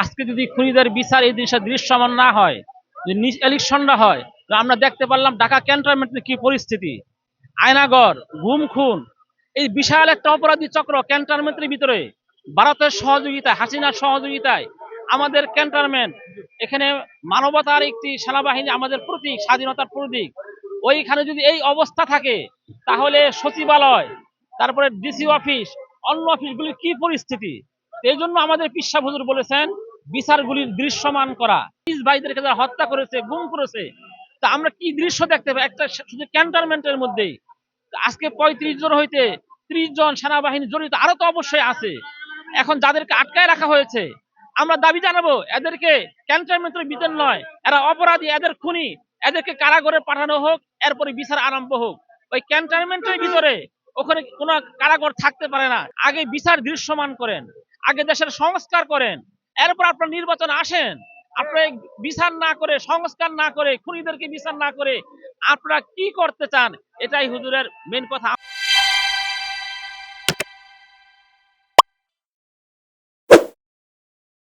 আজকে যদি খুনিদের বিচার এই দেশে দৃশ্যমান না হয় ইলেকশনটা হয় আমরা দেখতে পারলাম ঢাকা ক্যান্টনমেন্টের কি পরিস্থিতি। আয়নাগর গুম খুন, এই বিশাল একটা অপরাধী চক্র ক্যান্টনমেন্টের ভিতরে। ভারতের সহযোগিতায়, হাসিনার সহযোগিতায় আমাদের ক্যান্টনমেন্ট, এখানে মানবতার একটি সেনাবাহিনী আমাদের প্রতীক, স্বাধীনতার প্রতীক। ওইখানে যদি এই অবস্থা থাকে, তাহলে সচিবালয়, তারপরে ডিসি অফিস, অন্য অফিসগুলির কি পরিস্থিতি? এই জন্য আমাদের পিসা হুজুর বলেছেন বিচারগুলির দৃশ্যমান করা। পুলিশ ভাইদেরকে যারা হত্যা করেছে, গুম করেছে, তা আমরা কি দৃশ্য দেখতে পাই একটা শুধু ক্যান্টনমেন্টের মধ্যেই। আজকে পঁয়ত্রিশ জন হইতে ত্রিশ জন সেনাবাহিনী জড়িত আরও তো অবশ্যই আছে। এখন যাদেরকে আটকায় রাখা হয়েছে, আমরা দাবি জানাব, এদেরকে ক্যান্টনমেন্টের ভিতর নয়, এরা অপরাধী, এদের খুনি, এদেরকে কারাগারে পাঠানো হোক, এরপরে বিচার আরম্ভ হোক। ওই ক্যান্টনমেন্টের ভিতরে ওখানে কোনো কারাগার থাকতে পারে না। আগে বিচার দৃশ্যমান করেন, আগে দেশের সংস্কার করেন এরপর আপনার নির্বাচন আসেন। আপনি বিচার না করে, সংস্কার না করে, খুনিদেরকে বিচার না করে আপনারা কি করতে চান, এটাই হুজুরের মেন কথা।